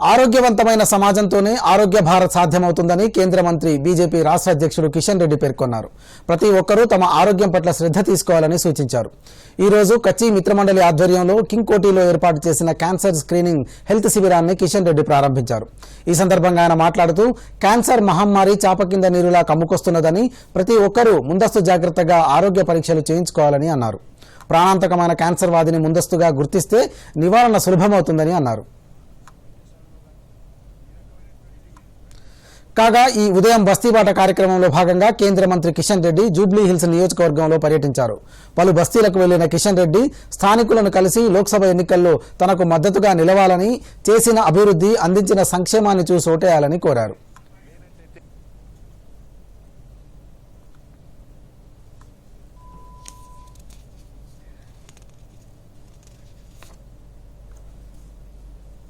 ఆరోగ్యవంతమైన సమాజంతోనే ఆరోగ్య భారత్ సాధ్యమవుతుందని కేంద్ర మంత్రి బీజేపీ రాష్ట్ర అధ్యక్షుడు కిషన్ రెడ్డి పేర్కొన్నారు. ప్రతి ఒక్కరూ తమ ఆరోగ్యం పట్ల శ్రద్ధ తీసుకోవాలని సూచించారు. ఈ రోజు కచ్చి మిత్రమండలి ఆధ్వర్యంలో కింగ్ కోటిలో ఏర్పాటు చేసిన క్యాన్సర్ స్క్రీనింగ్ హెల్త్ శిబిరాన్ని కిషన్ రెడ్డి ప్రారంభించారు. ఈ సందర్భంగా ఆయన మాట్లాడుతూ క్యాన్సర్ మహమ్మారి చాప కింద నీరులా కమ్ముకొస్తున్నదని ప్రతి ఒక్కరూ ముందస్తు జాగ్రత్తగా ఆరోగ్య పరీక్షలు చేయించుకోవాలని అన్నారు. ప్రాణాంతకమైన క్యాన్సర్ వ్యాధిని ముందస్తుగా గుర్తిస్తే నివారణ సులభమవుతుందని అన్నారు. కాగా ఈ ఉదయం బస్తీబాట కార్యక్రమంలో భాగంగా కేంద్ర మంత్రి కిషన్ రెడ్డి జూబ్లీ హిల్స్ నియోజకవర్గంలో పర్యటించారు. పలు బస్తీలకు వెళ్ళిన కిషన్ రెడ్డి స్థానికులను కలిసి లోక్సభ ఎన్నికల్లో తనకు మద్దతుగా నిలవాలని చేసిన అభివృద్ధి అందించిన సంక్షేమాన్ని చూసి ఓటేయాలని కోరారు.